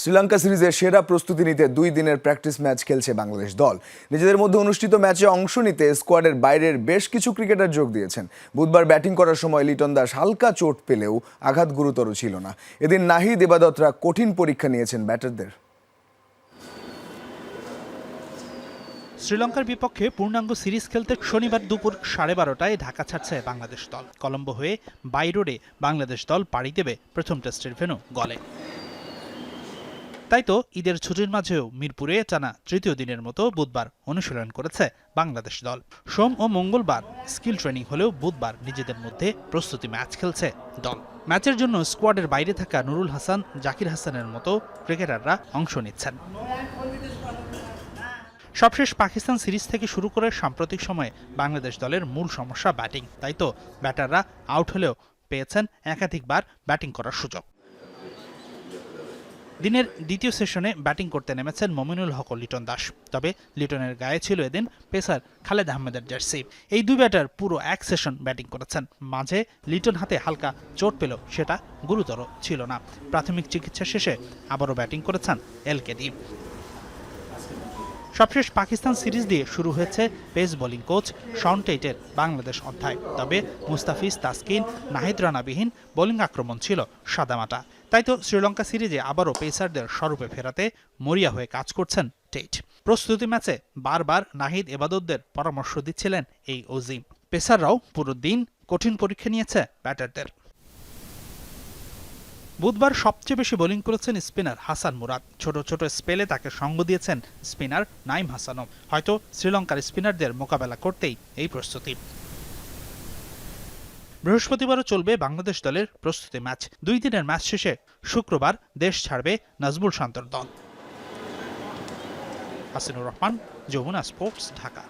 শ্রীলঙ্কা সিরিজের সেরা প্রস্তুতি নিতে দুই দিনের প্র্যাকটিস ম্যাচ খেলছে বাংলাদেশ দল। নিজেদের মধ্যে অনুষ্ঠিত ম্যাচে অংশ নিতে স্কোয়াডের বাইরের বেশ কিছু ক্রিকেটার যোগ দিয়েছেন। বুধবার ব্যাটিং করার সময় লিটন দাস হালকা চোট পেলেও আঘাত গুরুতর ছিল না। এদিন নাহি ইবাদতরা কঠিন পরীক্ষা নিয়েছেন ব্যাটারদের। শ্রীলঙ্কার বিপক্ষে পূর্ণাঙ্গ সিরিজ খেলতে শনিবার দুপুর সাড়ে বারোটায় ঢাকা ছাড়ছে বাংলাদেশ দল। কলম্বো হয়ে বাই রোডে বাংলাদেশ দল পাড়ি দেবে প্রথম টেস্টের ভেন্যু গলে। তাই তো ঈদের ছুটির মাঝেও মিরপুরে টানা তৃতীয় দিনের মতো বুধবার অনুশীলন করেছে বাংলাদেশ দল। সোম ও মঙ্গলবার স্কিল ট্রেনিং হলেও বুধবার নিজেদের মধ্যে প্রস্তুতি ম্যাচ খেলছে দল। ম্যাচের জন্য স্কোয়াডের বাইরে থাকা নুরুল হাসান, জাকির হাসানের মতো ক্রিকেটাররা অংশ নিচ্ছেন। সবশেষ পাকিস্তান সিরিজ থেকে শুরু করে সাম্প্রতিক সময়ে বাংলাদেশ দলের মূল সমস্যা ব্যাটিং। তাই তো ব্যাটাররা আউট হলেও পেয়েছেন একাধিকবার ব্যাটিং করার সুযোগ। দিনের দ্বিতীয় সেশনে ব্যাটিং করতে নেমেছেন মমিনুল হক ও লিটন দাস। তবে লিটনের গায়ে ছিল এদিন পেসার খালেদ আহমেদের জার্সি। এই দুই ব্যাটার পুরো এক সেশন ব্যাটিং করেছেন। মাঝে লিটন হাতে হালকা চোট পেল, সেটা গুরুতর ছিল না। প্রাথমিক চিকিৎসা শেষে আবারও ব্যাটিং করেছেন এলকেডি সবশেষ পাকিস্তান সিরিজ দিয়ে শুরু হয়েছে পেস বোলিং কোচ শন টেইটের বাংলাদেশ অধ্যায়। তবে মুস্তাফিজ, তাসকিন, নাহিদ রানাবিহীন বোলিং আক্রমণ ছিল সাদামাটা। তাই তো শ্রীলঙ্কা সিরিজে আবারও পেসারদের স্বরূপে ফেরাতে মরিয়া হয়ে কাজ করছেন টেট প্রস্তুতি ম্যাচে বারবার নাহিদ এবাদতদের পরামর্শ দিচ্ছিলেন এই ওজিম। পেসাররাও পুরো দিন কঠিন পরীক্ষা নিয়েছে ব্যাটারদের। বুধবার সবচেয়ে বেশি বোলিং করেছেন স্পিনার হাসান মুরাদ। ছোট ছোট স্পেলে তাকে সঙ্গ দিয়েছেন স্পিনার নাইম হাসানও। হয়তো শ্রীলঙ্কার স্পিনারদের মোকাবেলা করতেই এই প্রস্তুতি। বৃহস্পতিবারও চলবে বাংলাদেশ দলের প্রস্তুতি ম্যাচ। দুই দিনের ম্যাচ শেষে শুক্রবার দেশ ছাড়বে নাজমুল শান্তর দল। হাসিনুর রহমান, যমুনা স্পোর্টস, ঢাকা।